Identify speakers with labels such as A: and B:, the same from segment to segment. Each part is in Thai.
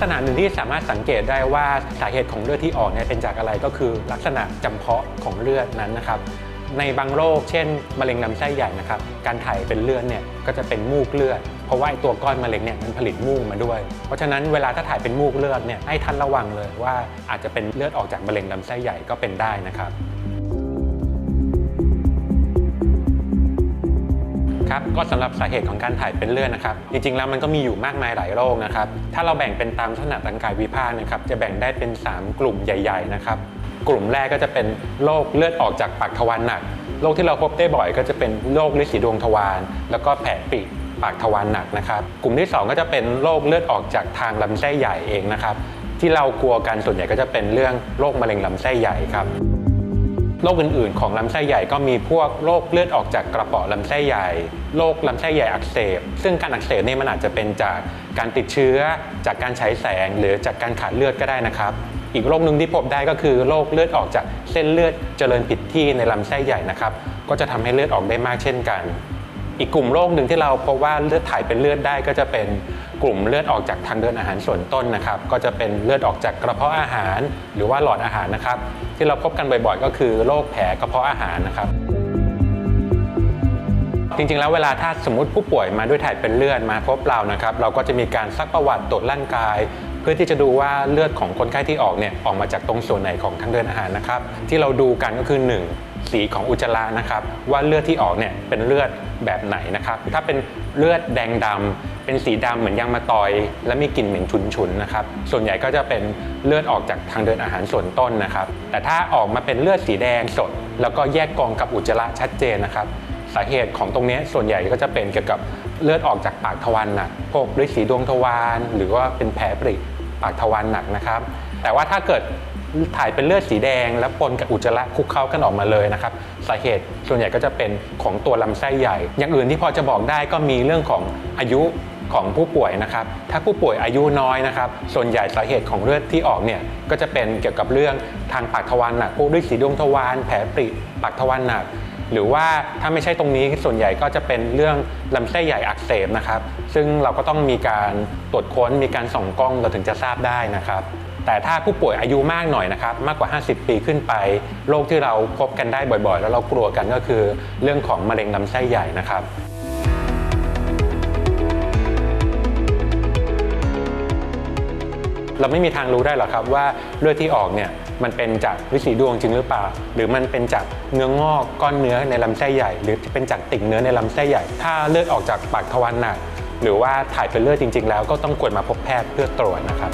A: ษณะหนึ่งที่สามารถสังเกตได้ว่าสาเหตุของเลือดที่ออกเนี่ยเป็นจากอะไรก็คือลักษณะจำเพาะของเลือดนั้นนะครับ ในบางโรคเช่น มะเร็งลำไส้ใหญ่นะครับการถ่ายเป็นเลือดเนี่ยก็จะเป็นมูกเลือด เพราะว่าตัวก้อนมะเร็งเนี่ยมันผลิตมูกมาด้วย เพราะฉะนั้นเวลาถ้าถ่ายเป็นมูกเลือดเนี่ยให้ท่านระวังเลยว่าอาจจะเป็นเลือดออกจากมะเร็งลำไส้ใหญ่ก็เป็นได้นะครับ ครับก็สำหรับสาเหตุของการถ่ายเป็นเลือดนะครับ จริงๆแล้วมันก็มีอยู่มากมายหลายโรคนะครับ ถ้าเราแบ่งเป็นตามลักษณะทางกายวิภาคนะครับจะแบ่งได้เป็น 3 กลุ่มใหญ่ ๆ นะครับ กลุ่มแรกก็จะเป็นโรคเลือดออกจากปากทวารหนักโรคที่เราพบได้บ่อยก็จะเป็นโรคลิสีดวงทวารแล้วก็แผลปริปากทวารหนักนะครับ กลุ่มที่ 2 ก็จะเป็นโรคเลือดออกจากทางลำไส้ใหญ่เองนะครับ ที่เรากลัวกันส่วนใหญ่ก็จะเป็นเรื่องโรคมะเร็งลำไส้ใหญ่ครับ โรคอื่น ๆ ของลำไส้ใหญ่ก็มีพวกโรคเลือดออกจากกระเปาะลำไส้ใหญ่ โรคลำไส้ใหญ่อักเสบ ซึ่งการอักเสบนี่มันอาจจะเป็นจากการติดเชื้อ จากการใช้แสงหรือจากการขาดเลือดก็ได้นะครับอีกโรคหนึ่งที่พบได้ก็คือโรคเลือดออกจากเส้นเลือดเจริญผิดที่ในลำไส้ใหญ่นะครับ ก็จะทำให้เลือดออกได้มากเช่นกัน อีกกลุ่มโรคหนึ่งที่เราพบว่าเลือดถ่ายเป็นเลือดได้ก็จะเป็นกลุ่มเลือดออกจากทางเดินอาหารส่วนต้นนะครับ ก็จะเป็นเลือดออกจากกระเพาะอาหาร หรือว่าหลอดอาหารนะครับ ที่เราพบกันบ่อยๆ ก็คือโรคแผลกระเพาะอาหารนะครับ จริงๆแล้วเวลาถ้าสมมติผู้ป่วยมาด้วยถ่ายเป็นเลือดมาพบเรานะครับ เราก็จะมีการซักประวัติตรวจร่างกายเพื่อที่จะดูว่าเลือดของคนไข้ที่ออกเนี่ยออกมาจากตรงส่วนไหนของทางเดินอาหารนะครับ ที่เราดูกันก็คือ 1 สีของอุจจาระนะครับ ว่าเลือดที่ออกเนี่ยเป็นเลือดแบบไหนนะครับ ถ้าเป็นเลือดแดงดำเป็นสีดำเหมือนยางมะตอย และมีกลิ่นเหม็นฉุนๆนะครับ ส่วนใหญ่ก็จะเป็นเลือดออกจากทางเดินอาหารส่วนต้นนะครับ แต่ถ้าออกมาเป็นเลือดสีแดงสด แล้วก็แยกกองกับอุจจาระชัดเจนนะครับสาเหตุของตรงนี้ส่วนใหญ่ก็จะเป็นเกี่ยวกับเลือดออกจากปากทวารหนักพวกฤทธิ์สีดวงทวารหรือว่าเป็นแผลปริปากทวารหนักนะครับ แต่ว่าถ้าเกิด ถ่ายเป็นเลือดสีแดง แล้วปนกับอุจจาระคลุกเคล้ากันออกมาเลยนะครับสาเหตุส่วนใหญ่ก็จะเป็นของตัวลำไส้ใหญ่ อย่างอื่นที่พอจะบอกได้ก็มีเรื่องของอายุของผู้ป่วยนะครับ ถ้าผู้ป่วยอายุน้อยนะครับ ส่วนใหญ่สาเหตุของเลือดที่ออกเนี่ยก็จะเป็นเกี่ยวกับเรื่องทางปากทวารหนักพวกฤทธิ์สีดวงทวารแผลปริปากทวารหนัก หรือว่าถ้าไม่ใช่ตรงนี้ส่วนใหญ่ก็จะเป็นเรื่องลำไส้ใหญ่อักเสบนะครับ ซึ่งเราก็ต้องมีการตรวจค้นมีการส่องกล้องเราถึงจะทราบได้นะครับ แต่ถ้าผู้ป่วยอายุมากหน่อยนะครับมากกว่า 50 ปีขึ้นไปโรคที่เราพบกันได้บ่อยๆ แล้วเรากลัวกันก็คือเรื่องของมะเร็งลำไส้ใหญ่นะครับเราไม่มีทางรู้ได้หรอกครับว่าเลือดที่ออกเนี่ยมันเป็นจากวิสีดวงจริงหรือเปล่า หรือมันเป็นจากเนื้องอกก้อนเนื้อในลำไส้ใหญ่ หรือเป็นจากติ่งเนื้อในลำไส้ใหญ่ ถ้าเลือดออกจากปากทวารหนักหรือว่าถ่ายเป็นเลือดจริง ๆ แล้วก็ต้องควรมาพบแพทย์เพื่อตรวจนะครับ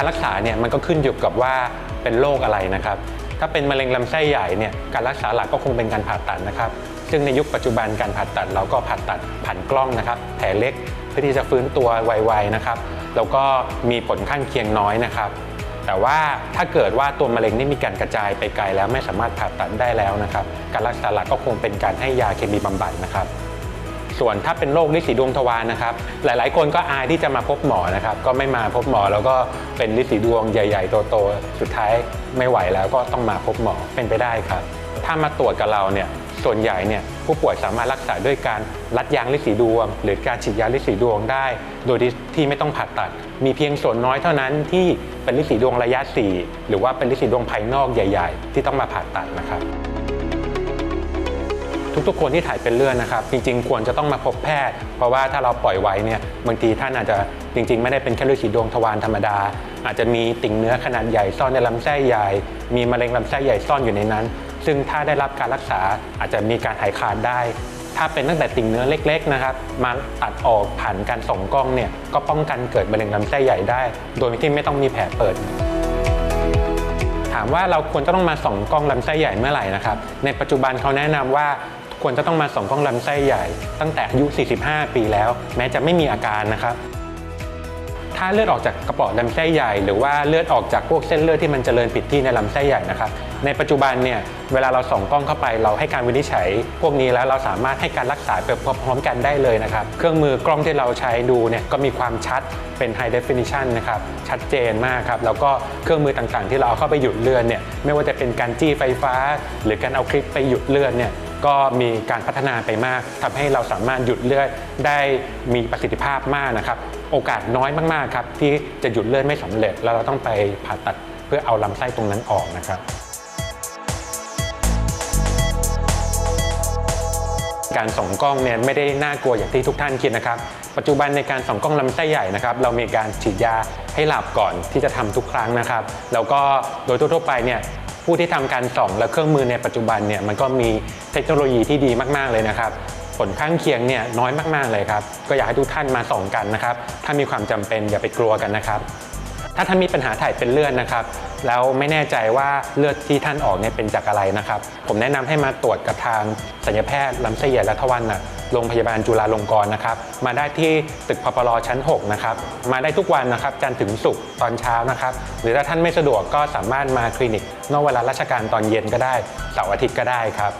A: การรักษาเนี่ยมันก็ขึ้นอยู่กับว่าเป็นโรคอะไรนะครับ ถ้าเป็นมะเร็งลำไส้ใหญ่เนี่ยการรักษาหลักก็คงเป็นการผ่าตัดนะครับ ซึ่งในยุคปัจจุบันการผ่าตัดเราก็ผ่าตัดผ่านกล้องนะครับแผลเล็กเพื่อที่จะฟื้นตัวไวๆนะครับแล้วก็มีผลข้างเคียงน้อยนะครับแต่ว่าถ้าเกิดว่าตัวมะเร็งนี่มีการกระจายไปไกลแล้วไม่สามารถผ่าตัดได้แล้วนะครับ การรักษาหลักก็คงเป็นการให้ยาเคมีบำบัดนะครับ ส่วนถ้าเป็นโรคลิสีดวงทวารนะครับ หลายๆ คนก็อายที่จะมาพบหมอนะครับ ก็ไม่มาพบหมอแล้วก็เป็นลิสีดวงใหญ่ ๆ โตๆสุดท้ายไม่ไหวแล้วก็ต้องมาพบหมอเป็นไปได้ครับ ถ้ามาตรวจกับเราเนี่ยส่วนใหญ่เนี่ยผู้ป่วยสามารถรักษาด้วยการรัดยางลิสีดวง หรือการฉีดยาลิสีดวงได้ โดยที่ไม่ต้องผ่าตัด มีเพียงส่วนน้อยเท่านั้นที่เป็นลิสีดวงระยะ 4 หรือว่าเป็นลิสีดวงภายนอกใหญ่ ๆ ที่ต้องมาผ่าตัดนะครับ ทุกๆ คนที่ถ่ายเป็นเลือดนะครับ จริงๆ ควรจะต้องมาพบแพทย์ เพราะว่าถ้าเราปล่อยไว้เนี่ยบางทีท่านอาจจะจริง ๆ ไม่ได้เป็นแค่เลือดสีดวงทวารธรรมดา อาจจะมีติ่งเนื้อขนาดใหญ่ซ่อนในลำไส้ใหญ่ มีมะเร็งลำไส้ใหญ่ซ่อนอยู่ในนั้น ซึ่งถ้าได้รับการรักษาอาจจะมีการหายขาดได้ถ้าเป็นตั้งแต่ติ่งเนื้อเล็กๆนะครับมาตัดออกผ่านการส่องกล้องเนี่ยก็ป้องกันเกิดมะเร็งลำไส้ใหญ่ได้ โดยที่ไม่ต้องมีแผลเปิด ถามว่าเราควรจะต้องมาส่องกล้องลำไส้ใหญ่เมื่อไหร่นะครับในปัจจุบันเขาแนะนำว่า ควรจะต้องมาส่องกล้องลำไส้ใหญ่ ตั้งแต่อายุ 45 ปีแล้ว แม้จะไม่มีอาการนะครับถ้าเลือดออกจากกระเป๋อลำไส้ใหญ่ หรือว่าเลือดออกจากพวกเส้นเลือดที่มันเจริญผิดที่ในลำไส้ใหญ่นะครับในปัจจุบันเนี่ยเวลาเราส่องกล้องเข้าไปเราให้การวินิจฉัย พวกนี้แล้วเราสามารถให้การรักษาไปพร้อมๆกันได้เลยนะครับ เครื่องมือกล้องที่เราใช้ดูเนี่ยก็มีความชัดเป็น high definition นะครับชัดเจนมากครับแล้วก็เครื่องมือต่างๆ ที่เราเอาเข้าไปหยุดเลือดเนี่ยไม่ว่าจะเป็นการจี้ไฟฟ้า หรือการเอาคลิปไปหยุดเลือดเนี่ย ก็มีการพัฒนาไปมากทำให้เราสามารถหยุดเลือดได้มีประสิทธิภาพมากนะครับ โอกาสน้อยมากๆครับที่จะหยุดเลือดไม่สำเร็จ แล้วเราต้องไปผ่าตัดเพื่อเอาลำไส้ตรงนั้นออกนะครับการส่องกล้องเนี่ยไม่ได้น่ากลัวอย่างที่ทุกท่านคิดนะครับ ปัจจุบันในการส่องกล้องลำไส้ใหญ่นะครับ เรามีการฉีดยาให้หลับก่อนที่จะทำทุกครั้งนะครับ แล้วก็โดยทั่วๆไปเนี่ย ผู้ที่ทำการส่องและเครื่องมือในปัจจุบันเนี่ยมันก็มีเทคโนโลยีที่ดีมากๆเลยนะครับ ผลข้างเคียงเนี่ยน้อยมากๆเลยครับ ก็อยากให้ทุกท่านมาส่องกันนะครับ ถ้ามีความจำเป็นอย่าไปกลัวกันนะครับ ถ้าท่านมีปัญหาถ่ายเป็นเลือดนะครับ แล้วไม่แน่ใจว่าเลือดที่ท่านออกเนี่ยเป็นจากอะไรนะครับ ผมแนะนำให้มาตรวจกับทางศัลยแพทย์ลำไส้ใหญ่และทวารหนักโรงพยาบาลจุฬาลงกรณ์นะครับ มาได้ที่ตึกพปรชั้น 6 นะครับ มาได้ทุกวันนะครับ จันทร์ถึงศุกร์ตอนเช้านะครับ หรือถ้าท่านไม่สะดวกก็สามารถมาคลินิก นอกเวลาราชการตอนเย็นก็ได้เสาร์อาทิตย์ก็ได้ครับ